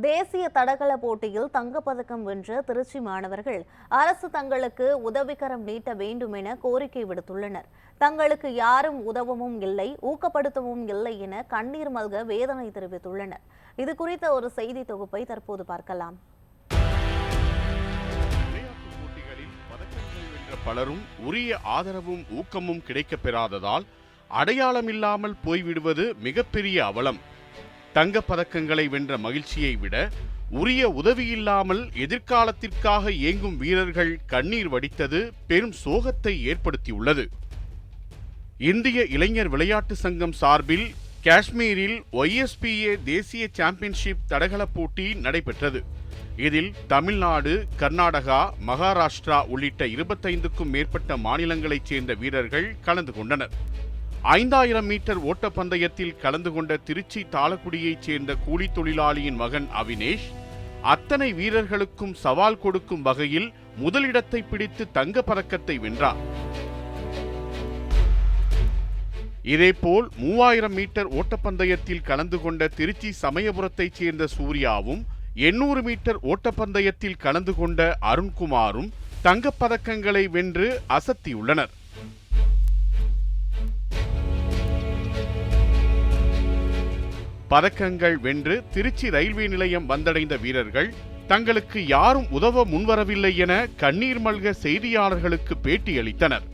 தேசிய தடகள போட்டியில் தங்கப்பதக்கம் வென்ற திருச்சி மாணவர்கள் அரசு தங்களுக்கு உதவிக்கரம் நீட்ட வேண்டும் என கோரிக்கை விடுத்துள்ளனர். தங்களுக்கு யாரும் உதவவும் இல்லை ஊக்கப்படுத்தவும் இல்லை என கண்ணீர் மல்க வேதனை தெரிவித்துள்ளனர். இது குறித்த ஒரு செய்தி தொகுப்பை தற்போது பார்க்கலாம். பலரும் உரிய ஆதரவும் ஊக்கமும் கிடைக்கப் பெறாததால் அடையாளமில்லாமல் போய்விடுவது மிகப்பெரிய அவலம். தங்கப் பதக்கங்களை வென்ற மகிழ்ச்சியை விட உரிய உதவியில்லாமல் எதிர்காலத்திற்காக இயங்கும் வீரர்கள் கண்ணீர் வடித்தது பெரும் சோகத்தை ஏற்படுத்தியுள்ளது. இந்திய இளைஞர் விளையாட்டு சங்கம் சார்பில் காஷ்மீரில் ஒய்எஸ்பிஏ தேசிய சாம்பியன்ஷிப் தடகள போட்டி நடைபெற்றது. இதில் தமிழ்நாடு கர்நாடகா மகாராஷ்டிரா உள்ளிட்ட இருபத்தைந்துக்கும் மேற்பட்ட மாநிலங்களைச் சேர்ந்த வீரர்கள் கலந்து கொண்டனர். ஐந்தாயிரம் மீட்டர் ஓட்டப்பந்தயத்தில் கலந்து கொண்ட திருச்சி தாளக்குடியைச் சேர்ந்த கூலி தொழிலாளியின் மகன் அவினேஷ் அத்தனை வீரர்களுக்கும் சவால் கொடுக்கும் வகையில் முதலிடத்தை பிடித்து தங்க பதக்கத்தை வென்றார். இதேபோல் மூவாயிரம் மீட்டர் ஓட்டப்பந்தயத்தில் கலந்து கொண்ட திருச்சி சமயபுரத்தைச் சேர்ந்த சூர்யாவும் எண்ணூறு மீட்டர் ஓட்டப்பந்தயத்தில் கலந்து கொண்ட அருண்குமாரும் தங்கப்பதக்கங்களை வென்று அசத்தியுள்ளனர். பதக்கங்கள் வென்று திருச்சி ரயில்வே நிலையம் வந்தடைந்த வீரர்கள் தங்களுக்கு யாரும் உதவ முன்வரவில்லை என கண்ணீர் மல்க செய்தியாளர்களுக்கு பேட்டியளித்தனர்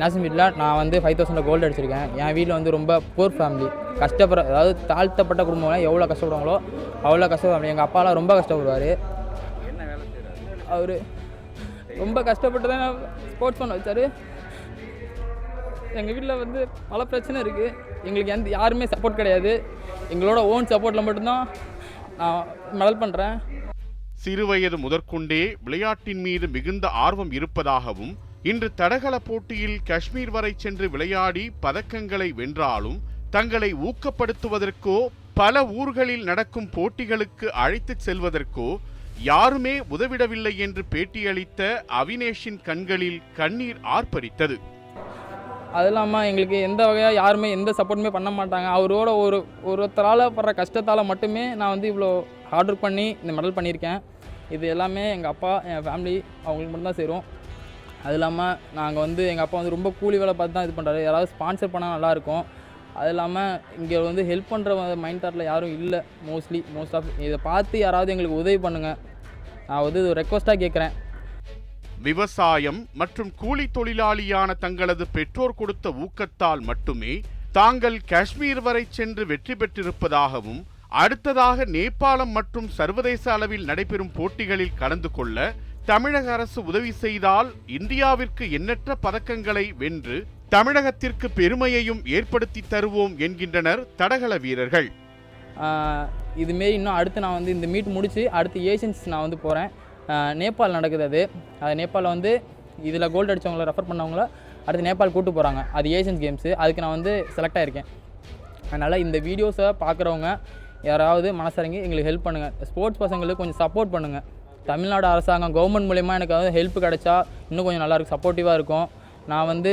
நேஷனல் மீட்டில் நான் வந்து ஃபைவ் தௌசண்ட் கோல்டு அடிச்சிருக்கேன். என் வீட்டில் வந்து ரொம்ப புவர் ஃபேமிலி கஷ்டப்படுற அதாவது தாழ்த்தப்பட்ட குடும்பம்லாம் எவ்வளோ கஷ்டப்படுவாங்களோ அவ்வளோ கஷ்டப்படுவாங்க. எங்கள் அப்பாலாம் ரொம்ப கஷ்டப்படுவார். அவர் ரொம்ப கஷ்டப்பட்டு தான் ஸ்போர்ட்ஸ் பண்ண வச்சார். எங்கள் வீட்டில் வந்து பல பிரச்சனை இருக்குது எங்களுக்கு எந்த யாருமே சப்போர்ட் கிடையாது. எங்களோட ஓன் சப்போர்ட்டில் மட்டும்தான் நான் மெடல் பண்ணுறேன் சிறுவயது முதற்கொண்டே விளையாட்டின் மீது மிகுந்த ஆர்வம் இருப்பதாகவும் இன்று தடகள போட்டியில் காஷ்மீர் வரை சென்று விளையாடி பதக்கங்களை வென்றாலும் தங்களை ஊக்கப்படுத்துவதற்கோ பல ஊர்களில் நடக்கும் போட்டிகளுக்கு அழைத்துச் செல்வதற்கோ யாருமே உதவிடவில்லை என்று பேட்டியளித்த அவினேஷின் கண்களில் கண்ணீர் ஆர்ப்பரித்தது. அது இல்லாமல் எங்களுக்கு எந்த வகையாக யாருமே எந்த சப்போர்ட்டுமே பண்ண மாட்டாங்க. அவரோட ஒரு ஒருத்தரால் படுற கஷ்டத்தால் மட்டுமே நான் வந்து இவ்வளோ ஹார்ட் ஒர்க் பண்ணி இந்த மெடல் பண்ணியிருக்கேன். இது எல்லாமே எங்கள் அப்பா என் ஃபேமிலி அவங்களுக்கு மட்டும்தான் சேரும். அது இல்லாமல் நாங்கள் வந்து எங்கள் அப்பா வந்து ரொம்ப கூலி வேலை பார்த்து தான் இது பண்ணுறாரு யாராவது ஸ்பான்சர் பண்ணால் நல்லாயிருக்கும் அது இல்லாமல் இங்கே வந்து ஹெல்ப் பண்ணுற மைண்ட் தாட்டில் யாரும் இல்லை. மோஸ்ட்லி மோஸ்ட் ஆஃப் இதை பார்த்து யாராவது எங்களுக்கு உதவி பண்ணுங்கள் நான் வந்து இது ரெக்வஸ்ட்டாக கேட்குறேன் விவசாயம் மற்றும் கூலி தொழிலாளியான தங்களது பெற்றோர் கொடுத்த ஊக்கத்தால் மட்டுமே தாங்கள் காஷ்மீர் வரை சென்று வெற்றி பெற்றிருப்பதாகவும் அடுத்ததாக நேபாளம் மற்றும் சர்வதேச அளவில் நடைபெறும் போட்டிகளில் கலந்து கொள்ள தமிழக அரசு உதவி செய்தால் இந்தியாவிற்கு எண்ணற்ற பதக்கங்களை வென்று தமிழகத்திற்கு பெருமையையும் ஏற்படுத்தி தருவோம் என்கின்றனர் தடகள வீரர்கள். இதுமாரி இன்னும் அடுத்து நான் வந்து இந்த மீட் முடித்து அடுத்து ஏஷியன்ஸ் நான் வந்து போகிறேன் நேபாள் நடக்குது அது. அது நேபாளில் வந்து இதில் கோல்டு அடித்தவங்கள ரெஃபர் பண்ணவங்கள அடுத்து நேபாள் கூட்டு போகிறாங்க அது ஏஷியன்ஸ் கேம்ஸு அதுக்கு நான் வந்து செலக்ட் ஆகிருக்கேன் அதனால் இந்த வீடியோஸை பார்க்குறவங்க யாராவது மனசரங்கி எங்களுக்கு ஹெல்ப் பண்ணுங்கள் ஸ்போர்ட்ஸ் பசங்களுக்கு கொஞ்சம் சப்போர்ட் பண்ணுங்கள் தமிழ்நாடு அரசாங்கம் கவர்மெண்ட் மூலயமா எனக்கு வந்து ஹெல்ப் கிடைச்சா இன்னும் கொஞ்சம் நல்லா இருக்கும். சப்போர்ட்டிவாக இருக்கும். நான் வந்து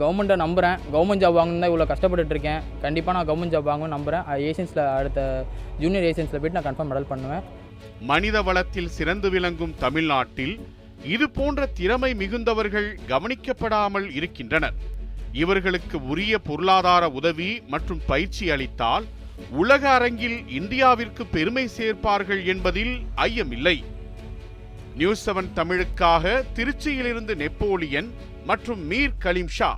கவர்மெண்ட்டை நம்புகிறேன் கவர்மெண்ட் ஜாப் வாங்கணும் தான் இவ்வளோ கஷ்டப்பட்டுட்டு இருக்கேன் கண்டிப்பாக நான் கவர்மெண்ட் ஜாப் வாங்குவேன் நம்புகிறேன் ஏஷியன்ஸில் அடுத்த ஜூனியர் ஏஷியன்ஸில் போய்ட்டு நான் கன்ஃபார்ம் மெடல் பண்ணுவேன். மனித வளத்தில் சிறந்து விளங்கும் தமிழ்நாட்டில் இது போன்ற திறமை மிகுந்தவர்கள் கவனிக்கப்படாமல் இருக்கின்றனர். இவர்களுக்கு உரிய பொருளாதார உதவி மற்றும் பயிற்சி அளித்தால் உலக அரங்கில் இந்தியாவிற்கு பெருமை சேர்ப்பார்கள் என்பதில் ஐயமில்லை. நியூஸ் செவன் தமிழுக்காக திருச்சியிலிருந்து நெப்போலியன் மற்றும் மீர் கலீம் ஷா.